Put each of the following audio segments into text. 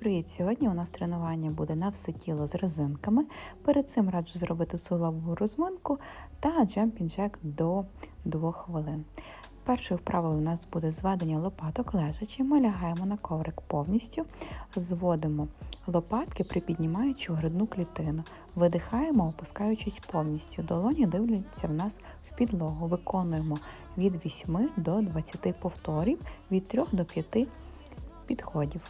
Привіт! Сьогодні у нас тренування буде на все тіло з резинками. Перед цим раджу зробити суглобову розминку та джемпінг джек до 2 хвилин. Першою вправою у нас буде зведення лопаток лежачи. Ми лягаємо на коврик повністю, зводимо лопатки, припіднімаючи грудну клітину. Видихаємо, опускаючись повністю. Долоні дивляться в нас в підлогу. Виконуємо від 8 до 20 повторів, від 3 до 5 підходів.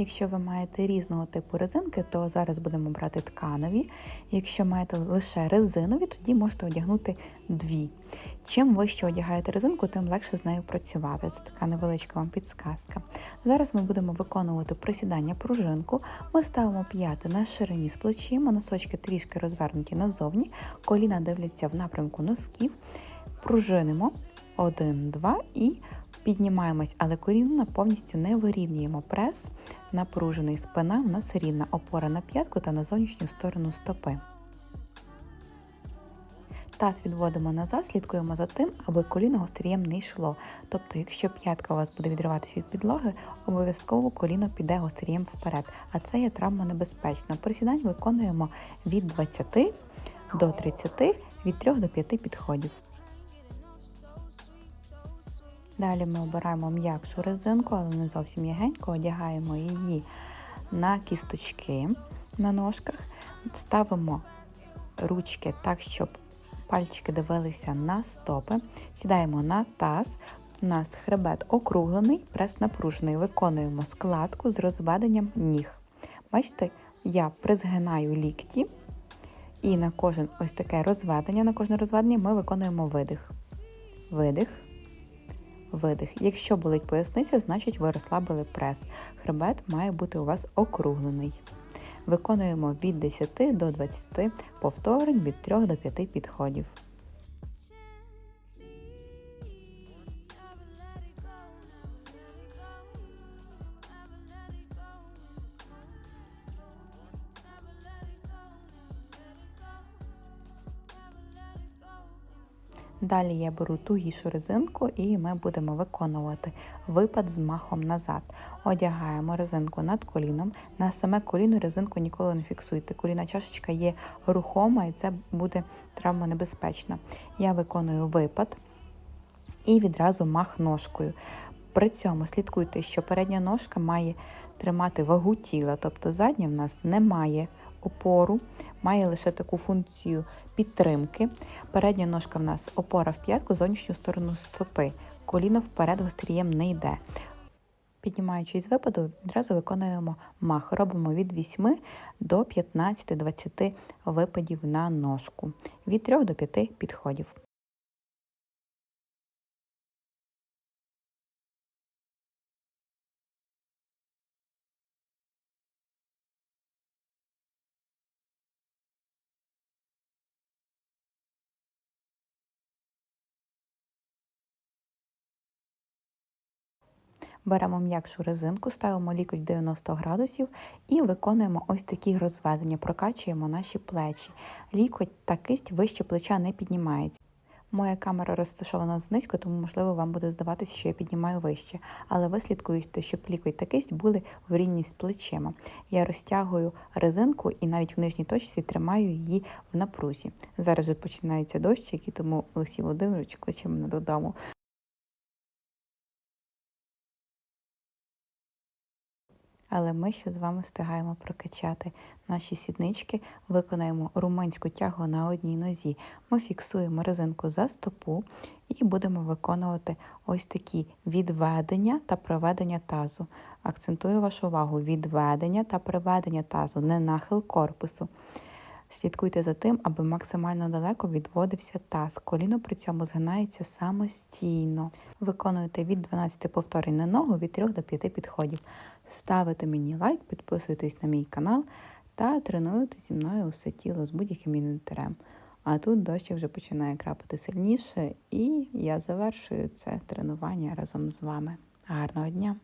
Якщо ви маєте різного типу резинки, то зараз будемо брати тканові. Якщо маєте лише резинові, тоді можете одягнути дві. Чим вище одягаєте резинку, тим легше з нею працювати. Це така невеличка вам підсказка. Зараз ми будемо виконувати присідання пружинку. Ми ставимо п'яти на ширині з плечима, носочки трішки розвернуті назовні, коліна дивляться в напрямку носків, пружинимо один, два і Піднімаємось, але коліна повністю не вирівнюємо. Прес напружений, спина у нас рівна, опора на п'ятку та на зовнішню сторону стопи. Таз відводимо назад, слідкуємо за тим, аби коліно гострієм не йшло. Тобто, якщо п'ятка у вас буде відриватися від підлоги, обов'язково коліно піде гострієм вперед, а це є травма небезпечна. Присідань виконуємо від 20 до 30, від 3 до 5 підходів. Далі ми обираємо м'якшу резинку, але не зовсім м'ягенько, одягаємо її на кісточки на ножках, ставимо ручки так, щоб пальчики дивилися на стопи, сідаємо на таз. У нас хребет округлений, прес напружений. Виконуємо складку з розведенням ніг. Бачите, я призгинаю лікті, і на кожен ось таке розведення, на кожне розведення ми виконуємо видих. Видих видих. Якщо болить поясниця, значить ви розслабили прес. Хребет має бути у вас округлений. Виконуємо від 10 до 20 повторень від 3 до 5 підходів. Далі я беру тугішу резинку і ми будемо виконувати випад з махом назад. Одягаємо резинку над коліном. На саме коліно резинку ніколи не фіксуйте. Коліна чашечка є рухома і це буде травма небезпечна. Я виконую випад і відразу мах ножкою. При цьому слідкуйте, що передня ножка має тримати вагу тіла, тобто задня в нас не має опору, має лише таку функцію підтримки. Передня ножка в нас опора в п'ятку, зовнішню сторону стопи. Коліно вперед гострієм не йде. Піднімаючись з випаду, відразу виконуємо мах. Робимо від 8 до 15-20 випадів на ножку, від 3 до 5 підходів. Беремо м'якшу резинку, ставимо лікоть в 90 градусів і виконуємо ось такі розведення, прокачуємо наші плечі. Лікоть та кисть вище плеча не піднімається. Моя камера розташована знизько, тому, можливо, вам буде здаватися, що я піднімаю вище. Але ви слідкуєте, щоб лікоть та кисть були в рівні з плечима. Я розтягую резинку і навіть в нижній точці тримаю її в напрузі. Зараз вже починається дощ, який тому Олексій Володимирович кличе мене додому. Але ми ще з вами встигаємо прокачати наші сіднички, виконаємо румунську тягу на одній нозі. Ми фіксуємо резинку за стопу і будемо виконувати ось такі відведення та приведення тазу. Акцентую вашу увагу: відведення та приведення тазу, не нахил корпусу. Слідкуйте за тим, аби максимально далеко відводився таз. Коліно при цьому згинається самостійно. Виконуйте від 12 повторень на ногу від 3 до 5 підходів. Ставите мені лайк, підписуйтесь на мій канал та тренуйте зі мною усе тіло з будь-яким інвентарем. А тут дощ вже починає крапати сильніше, і я завершую це тренування разом з вами. Гарного дня!